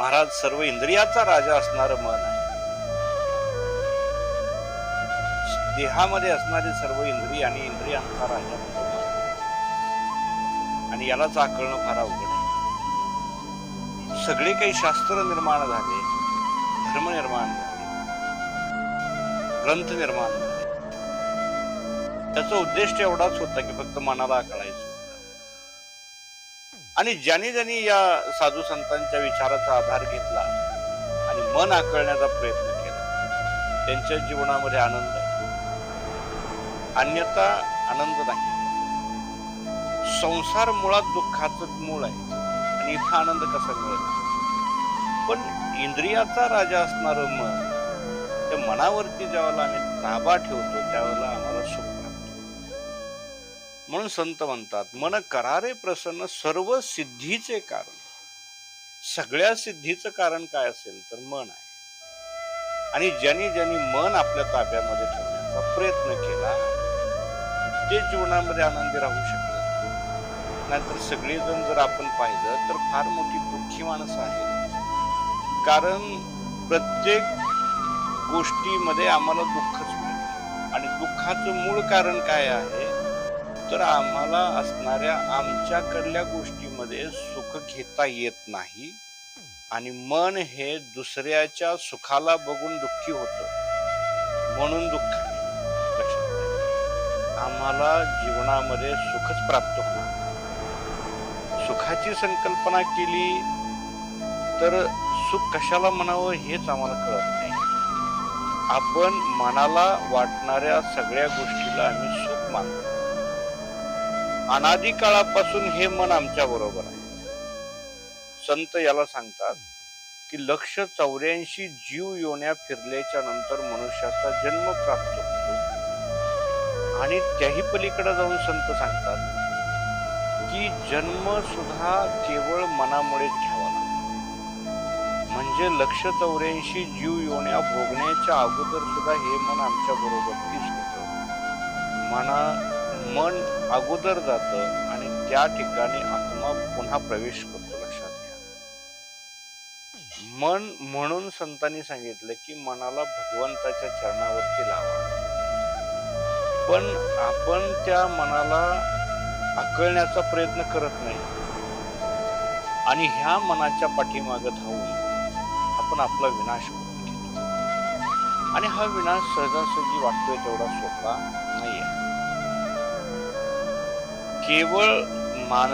महाराज सर्व इंद्रियाचा राजा असणार मन आहे. देहामध्ये असणारे सर्व इंद्रिय आणि इंद्रियांचा राजा आणि यालाच आकळणं फार अवघड आहे. सगळे काही शास्त्र निर्माण झाले धर्म निर्माण झाले ग्रंथ निर्माण झाले. त्याचा उद्देश एवढाच होता की फक्त मनाला आकळायचं. आणि ज्याने ज्यांनी या साधू संतांच्या विचाराचा आधार घेतला आणि मन आकळण्याचा प्रयत्न केला त्यांच्या जीवनामध्ये आनंद आहे. अन्यथा आनंद नाही. संसार मुळात दुःखाचं मूळ आहे आणि इथं आनंद कसा मिळेल? पण इंद्रियाचा राजा असणारं मन त्या मनावरती ज्यावेळेला आम्ही ताबा ठेवतो त्यावेळेला आम्हाला सुख म्हणून संत म्हणतात मन करारे प्रसन्न सर्व सिद्धीचे कारण. सगळ्या सिद्धीचं कारण काय असेल तर मन आहे. आणि ज्यांनी ज्यांनी मन आपल्या ताब्यामध्ये ठेवण्याचा प्रयत्न केला ते जीवनामध्ये आनंदी राहू शकले. नाहीतर सगळेजण जर आपण पाहिलं तर फार मोठी दुःखी माणसं आहेत. कारण प्रत्येक गोष्टीमध्ये आम्हाला दुःखच मिळते. आणि दुःखाचं मूळ कारण काय आहे? तर आम्हाला असणाऱ्या आमच्याकडल्या गोष्टीमध्ये सुख घेता येत नाही आणि मन हे दुसऱ्याच्या सुखाला बघून दुःखी होतं. म्हणून दुःख आम्हाला जीवनामध्ये सुखच प्राप्त होणार सुखाची संकल्पना केली तर सुख कशाला म्हणावं हेच आम्हाला कळत नाही. आपण मनाला वाटणाऱ्या सगळ्या गोष्टीला आम्ही सुख मानतो. अनादी काळापासून हे मन आमच्या बरोबर आहे. संत याला सांगतात की लक्ष चौऱ्याऐंशी जीव योन्या फिरल्याच्या नंतर मनुष्याचा जन्म प्राप्त होतो. आणि त्याही पलीकडे जाऊन संत सांगतात की जन्म सुद्धा केवळ मनामुळेच घ्यावा लागतो. म्हणजे लक्ष चौऱ्याऐंशी जीव योण्या भोगण्याच्या अगोदर सुद्धा हे मन आमच्या बरोबर दिसत. मना मन अगोदर जातं आणि त्या ठिकाणी आत्मा पुन्हा प्रवेश करतो लक्षात घ्या. मन म्हणून संतांनी सांगितलं की मनाला भगवंताच्या चरणावरती लावा. पण आपण त्या मनाला आकळण्याचा प्रयत्न करत नाही. आणि ह्या मनाच्या पाठीमागं धावून आपण आपला विनाश करून घेतो. आणि हा विनाश सहजासहजी वाटतोय तेवढा सोपा नाहीये. केवळ मान